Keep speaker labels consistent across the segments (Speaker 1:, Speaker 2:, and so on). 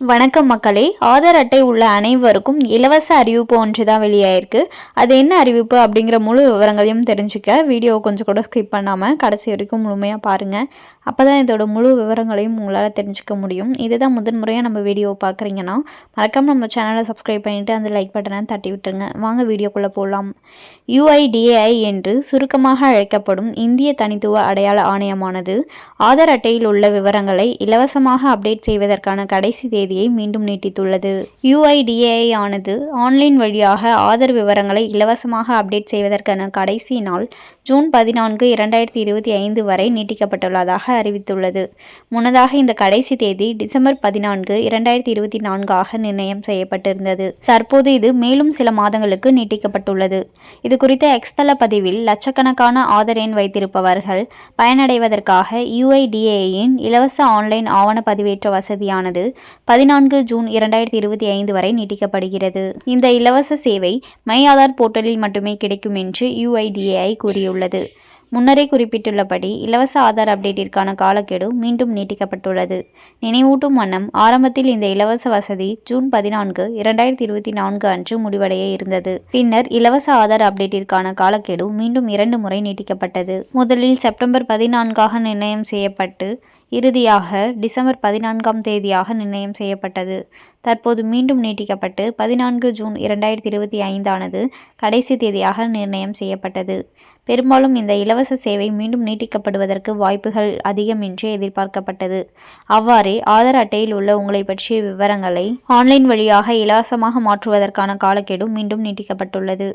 Speaker 1: வணக்கம் மக்களே. ஆதார் அட்டை உள்ள அனைவருக்கும் இலவச அறிவிப்பு ஒன்று தான் வெளியாயிருக்கு. அது என்ன அறிவிப்பு அப்படிங்கிற முழு விவரங்களையும் தெரிஞ்சுக்க வீடியோ கொஞ்சம் கூட ஸ்கிப் பண்ணாமல் கடைசி வரைக்கும் முழுமையாக பாருங்கள் அப்போ தான் இதோட முழு விவரங்களையும் உங்களால் தெரிஞ்சுக்க முடியும். இதுதான் முதன் முறையாக நம்ம வீடியோ பார்க்குறீங்கன்னா மறக்காமல் நம்ம சேனலை சப்ஸ்கிரைப் பண்ணிவிட்டு அந்த லைக் பட்டனை தட்டி விட்டுருங்க. வாங்க வீடியோக்குள்ளே போகலாம் யுஐடிஏஐ என்று சுருக்கமாக அழைக்கப்படும் இந்திய தனித்துவ அடையாள ஆணையமானது ஆதார் அட்டையில் உள்ள விவரங்களை இலவசமாக அப்டேட் செய்வதற்கான கடைசி தேதி தேதியை மீண்டும் நீட்டித்துள்ளது. யுஐடிஏஐ ஆனது ஆன்லைன் வழியாக ஆதார் விவரங்களை இலவசமாக அப்டேட் செய்வதற்கான கடைசி நாள் ஜூன் பதினான்கு இரண்டாயிரத்தி இருபத்தி ஐந்து வரை நீட்டிக்கப்பட்டுள்ளதாக அறிவித்துள்ளது. முன்னதாக இந்த கடைசி தேதி டிசம்பர் பதினான்கு இரண்டாயிரத்தி இருபத்தி நான்காக நிர்ணயம் செய்யப்பட்டிருந்தது. தற்போது இது மேலும் சில மாதங்களுக்கு நீட்டிக்கப்பட்டுள்ளது. இது குறித்த எக்ஸ்தல பதிவில் லட்சக்கணக்கான ஆதர் எண் வைத்திருப்பவர்கள் பயனடைவதற்காக யுஐடிஏயின் இலவச ஆன்லைன் ஆவண பதிவேற்ற வசதியானது பதினான்கு ஜூன் இரண்டாயிரத்தி இருபத்தி ஐந்து வரை நீட்டிக்கப்படுகிறது. இந்த இலவச சேவை மை ஆதார் போர்ட்டலில் மட்டுமே கிடைக்கும் என்று யுஐடிஏஐ கூறியுள்ளது. உள்ளது முன்னரே குறிப்பிட்டுள்ளபடி இலவச ஆதார் அப்டேட்டிற்கான காலக்கெடு மீண்டும் நீட்டிக்கப்பட்டுள்ளது. நினைவூட்டும் வண்ணம் ஆரம்பத்தில் இந்த இலவச வசதி ஜூன் பதினான்கு இரண்டாயிரத்தி இருபத்தி நான்கு அன்று முடிவடைய இருந்தது. பின்னர் இலவச ஆதார் அப்டேட்டிற்கான காலக்கெடு மீண்டும் இரண்டு முறை நீட்டிக்கப்பட்டது. முதலில் செப்டம்பர் பதினான்காக நிர்ணயம் செய்யப்பட்டு இறுதியாக டிசம்பர் பதினான்காம் தேதியாக நிர்ணயம் செய்யப்பட்டது. தற்போது மீண்டும் நீட்டிக்கப்பட்டு பதினான்கு ஜூன் இரண்டாயிரத்தி இருபத்தி ஐந்தானது கடைசி தேதியாக நிர்ணயம் செய்யப்பட்டது. பெரும்பாலும் இந்த இலவச சேவை மீண்டும் நீட்டிக்கப்படுவதற்கு வாய்ப்புகள் அதிகம் என்றே எதிர்பார்க்கப்பட்டது. அவ்வாறே ஆதார் அட்டையில் உள்ள உங்களை பற்றிய விவரங்களை ஆன்லைன் வழியாக இலவசமாக மாற்றுவதற்கான காலக்கெடு மீண்டும் நீட்டிக்கப்பட்டுள்ளது.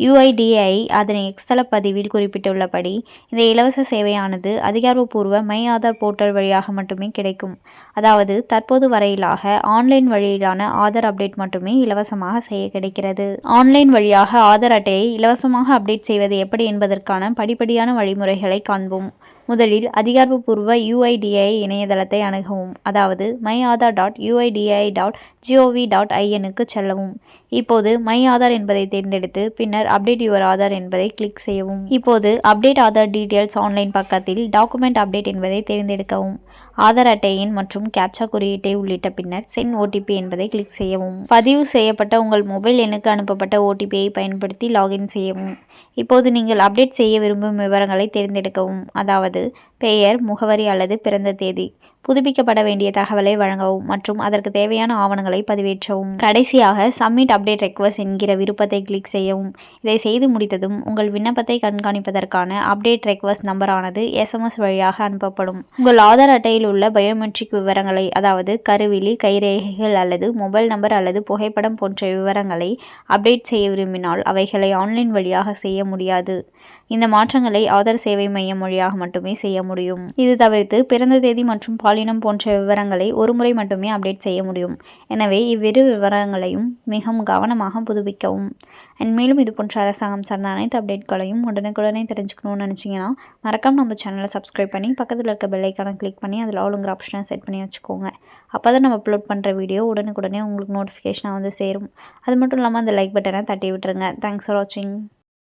Speaker 1: யுஐடிஐ அதனை எக்ஸ்தல பதிவில் குறிப்பிட்டுள்ளபடி இந்த இலவச சேவையானது அதிகாரப்பூர்வ மை ஆதார் போர்ட்டல் வழியாக மட்டுமே கிடைக்கும். அதாவது தற்போது வரையிலாக ஆன்லைன் வழியிலான ஆதார் அப்டேட் மட்டுமே இலவசமாக செய்ய கிடைக்கிறது. ஆன்லைன் வழியாக ஆதார் அட்டையை இலவசமாக அப்டேட் செய்வது எப்படி என்பது என்பதற்கான படிப்படியான வழிமுறைகளை காண்போம். முதலில் அதிகாரப்பூர்வ யுஐடிஐ இணையதளத்தை அணுகவும். அதாவது my Aadhaar dot UIDAI dot GOV dot ஐஎனுக்கு செல்லவும். இப்போது மை ஆதார் என்பதை தேர்ந்தெடுத்து பின்னர் அப்டேட் யுவர் ஆதார் என்பதை கிளிக் செய்யவும். இப்போது அப்டேட் ஆதார் டீட்டெயில்ஸ் ஆன்லைன் பக்கத்தில் டாக்குமெண்ட் அப்டேட் என்பதை தேர்ந்தெடுக்கவும். ஆதார் அட்டையின் மற்றும் கேப்சா குறியீட்டை உள்ளிட்ட பின்னர் சென் ஓடிபி என்பதை கிளிக் செய்யவும். பதிவு செய்யப்பட்ட உங்கள் மொபைல் எண்ணுக்கு அனுப்பப்பட்ட ஓடிபியை பயன்படுத்தி லாகின் செய்யவும். இப்போது நீங்கள் அப்டேட் செய்ய விரும்பும் விவரங்களை தேர்ந்தெடுக்கவும். அதாவது பெயர் முகவரி அல்லது பிறந்த தேதி. புதுப்பிக்கப்பட வேண்டிய தகவலை வழங்கவும் மற்றும் அதற்கு தேவையான ஆவணங்களை பதிவேற்றவும். கடைசியாக சப்மிட் அப்டேட் ரெக்வஸ்ட் என்கிற விருப்பத்தை கிளிக் செய்யவும். இதை செய்து முடித்ததும் உங்கள் விண்ணப்பத்தை கண்காணிப்பதற்கான அப்டேட் ரெக்வஸ்ட் நம்பரானது எஸ்எம்எஸ் வழியாக அனுப்பப்படும். உங்கள் ஆதார் அட்டையில் உள்ள பயோமெட்ரிக் விவரங்களை அதாவது கருவிலி கைரேகைகள் அல்லது மொபைல் நம்பர் அல்லது புகைப்படம் போன்ற விவரங்களை அப்டேட் செய்ய விரும்பினால் அவைகளை ஆன்லைன் வழியாக செய்ய முடியாது. இந்த மாற்றங்களை ஆதார் சேவை மையம் வழியாக மட்டுமே செய்ய முடியும். இது தவிர்த்து பிறந்த தேதி மற்றும் பாலினம் போன்ற விவரங்களை ஒருமுறை மட்டுமே அப்டேட் செய்ய முடியும். எனவே இவ்விரு விவரங்களையும் மிகவும் கவனமாக புதுப்பிக்கவும். அண்ட் மேலும் இது போன்ற அரசாங்கம் சார்ந்த அனைத்து அப்டேட்களையும் உடனுக்குடனே தெரிஞ்சுக்கணும்னு நினச்சிங்கன்னா மறக்காம நம்ம சேனலை சப்ஸ்கிரைப் பண்ணி பக்கத்தில் இருக்க பெல்லைக்கான கிளிக் பண்ணி அதில் ஆளுங்கிற ஆப்ஷனை செட் பண்ணி வச்சுக்கோங்க. அப்போ தான் நம்ம அப்லோட் பண்ணுற வீடியோ உடனுக்குடனே உங்களுக்கு நோட்டிஃபிகேஷனாக வந்து சேரும். அது மட்டும் இல்லாமல் அந்த லைக் பட்டனை தட்டி விட்டுருங்க. தேங்க்ஸ் ஃபார் வாட்சிங்